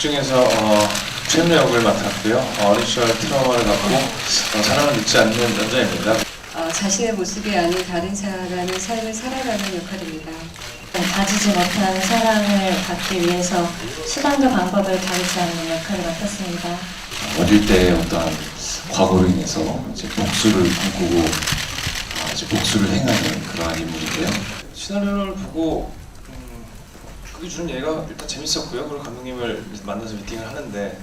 중에서 어, 최은우 역을 맡았고요. 어, 어린 시절 트라우마를 갖고 어, 사랑을 믿지 않는 남자입니다. 어, 자신의 모습이 아닌 다른 사람의 삶을 살아가는 역할입니다. 네, 가지지 못한 사랑을 받기 위해서 수단과 방법을 가리지 않는 역할을 맡았습니다. 어릴 때 어떠한 과거로 인해서 이제 복수를 꿈꾸고 아, 이제 복수를 행하는 그러한 인물인데요. 시나리오를 보고 음, 그게 주는 예가 일단 재밌었고요. 그리고 감독님을 만나서 미팅을 하는데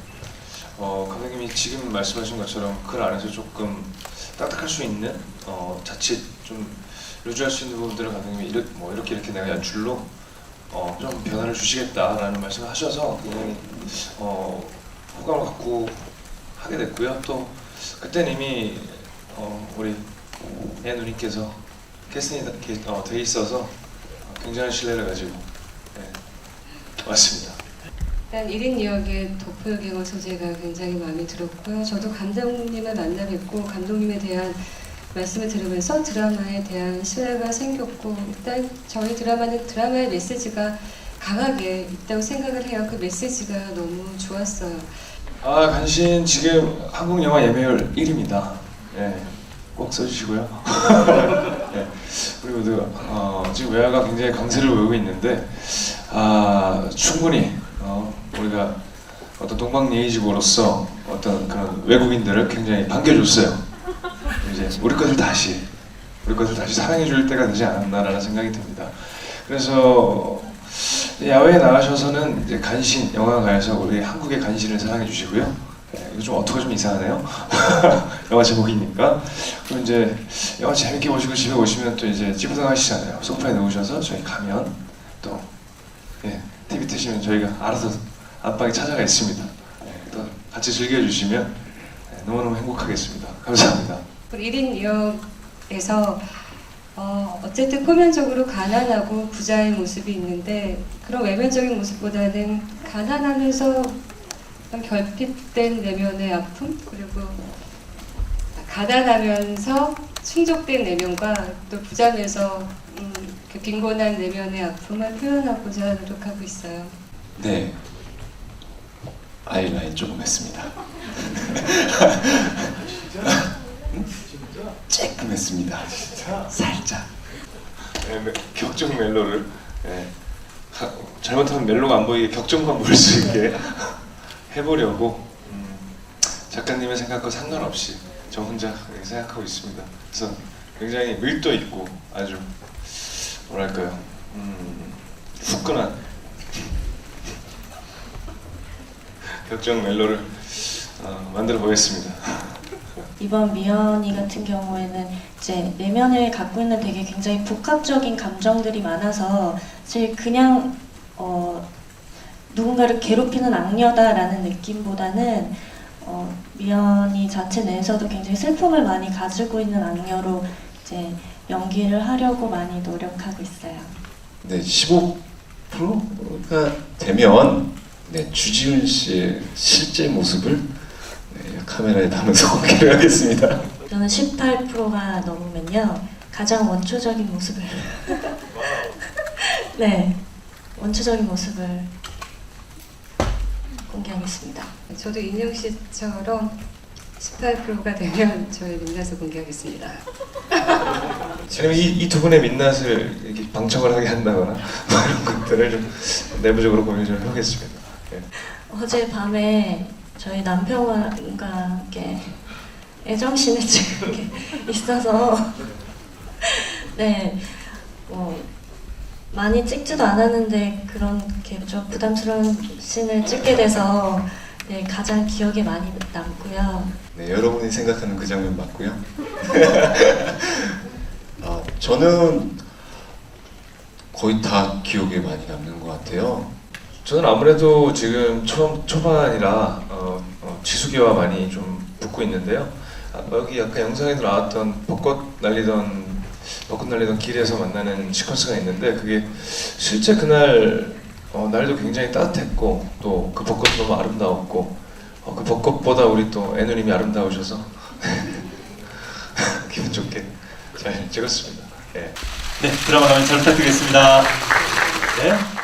어, 감독님이 지금 말씀하신 것처럼 글 안에서 조금 딱딱할 수 있는 어, 자칫 좀 루즈할 수 있는 부분들을 감독님이 이렇게, 뭐 이렇게 이렇게 내가 연출로 어, 좀 변화를 주시겠다라는 말씀을 하셔서 굉장히 어, 호감을 갖고 하게 됐고요. 또 그때는 이미 어, 우리 애 누님께서 캐스팅이 어, 돼 있어서 어, 굉장한 신뢰를 가지고 네, 왔습니다. 일단 1인 이야기의 도플갱어 소재가 굉장히 마음에 들었고요. 저도 감독님을 만나 뵙고 감독님에 대한 말씀을 들으면서 드라마에 대한 신뢰가 생겼고 일단 저희 드라마는 드라마의 메시지가 강하게 있다고 생각을 해요. 그 메시지가 너무 좋았어요. 아 간신 지금 한국 영화 예매율 1위입니다. 예, 꼭 써주시고요. 예, 우리 모두 어, 지금 외화가 굉장히 강세를 보이고 있는데 아 충분히 어, 우리가 어떤 동방 예의지고로서 어떤 그런 외국인들을 굉장히 반겨줬어요. 이제 우리 것을 다시 우리 것을 다시 사랑해줄 때가 되지 않았나라는 생각이 듭니다. 그래서 야외에 나가셔서는 이제 간신 영화관에서 우리 한국의 간신을 사랑해 주시고요. 네, 이거 좀 어투가 좀 이상하네요. 영화 제목이니까. 그럼 이제 영화 재밌게 보시고 집에 오시면 또 이제 찌부둥하시잖아요. 소파에 누우셔서 저희 가면 또 예, TV 트시면 저희가 알아서 안방에 찾아가 있습니다. 네, 또 같이 즐겨주시면 네, 너무너무 행복하겠습니다. 감사합니다. 우리 1인 이역에서 어, 어쨌든 표면적으로 가난하고 부자의 모습이 있는데 그런 외면적인 모습보다는 가난하면서 결핍된 내면의 아픔 그리고 가난하면서 충족된 내면과 또 부자면서 음, 그 빈곤한 내면의 아픔을 표현하고자 노력하고 있어요. 네. 아이라인 조금 했습니다. 조금 했습니다. 살짝. 네, 멜- 격정 멜로를 예, 하- 잘못하면 멜로가 안 보이게 격정만 보일 수 있게 해보려고 음, 작가님의 생각과 상관없이 저 혼자 생각하고 있습니다. 그래서 굉장히 밀도 있고 아주 뭐랄까요 음, 후끈한 격정 멜로를 어, 만들어 보겠습니다. 이번 미연이 같은 경우에는 이제 내면을 갖고 있는 되게 굉장히 복합적인 감정들이 많아서 사실 그냥 어, 누군가를 괴롭히는 악녀다라는 느낌보다는 어, 미연이 자체 내에서도 굉장히 슬픔을 많이 가지고 있는 악녀로 이제 연기를 하려고 많이 노력하고 있어요. 네, 15%가 되면 네, 주지훈 씨의 실제 모습을 네, 카메라에 담아서 공개를 하겠습니다. 저는 18%가 넘으면요 가장 원초적인 모습을 네 원초적인 모습을 공개하겠습니다. 저도 인영 씨처럼 18%가 되면 저희 민낯을 공개하겠습니다. 지금 이 두 분의 민낯을 이렇게 방청을 하게 한다거나 뭐 이런 것들을 좀 내부적으로 고민 좀 해보겠습니다. 예. 어제 밤에 저희 남편과 함께 애정신을 찍은 게 있어서 네 뭐, 많이 찍지도 않았는데 그렇게 좀 부담스러운 씬을 찍게 돼서 네, 가장 기억에 많이 남고요. 네, 여러분이 생각하는 그 장면 맞고요. 아, 저는 거의 다 기억에 많이 남는 것 같아요. 저는 아무래도 지금 초, 초반이라 어, 어, 지수기와 많이 좀 붙고 있는데요. 아, 여기 약간 영상에도 나왔던 벚꽃 날리던 벚꽃 날리던 길에서 만나는 시퀀스가 있는데 그게 실제 그날 어, 날도 굉장히 따뜻했고 또 그 벚꽃도 너무 아름다웠고 어, 그 벚꽃보다 우리 또 애누님이 아름다우셔서 좋게 잘 찍었습니다. 예. 네, 드라마 가면 잘 부탁드리겠습니다. 네.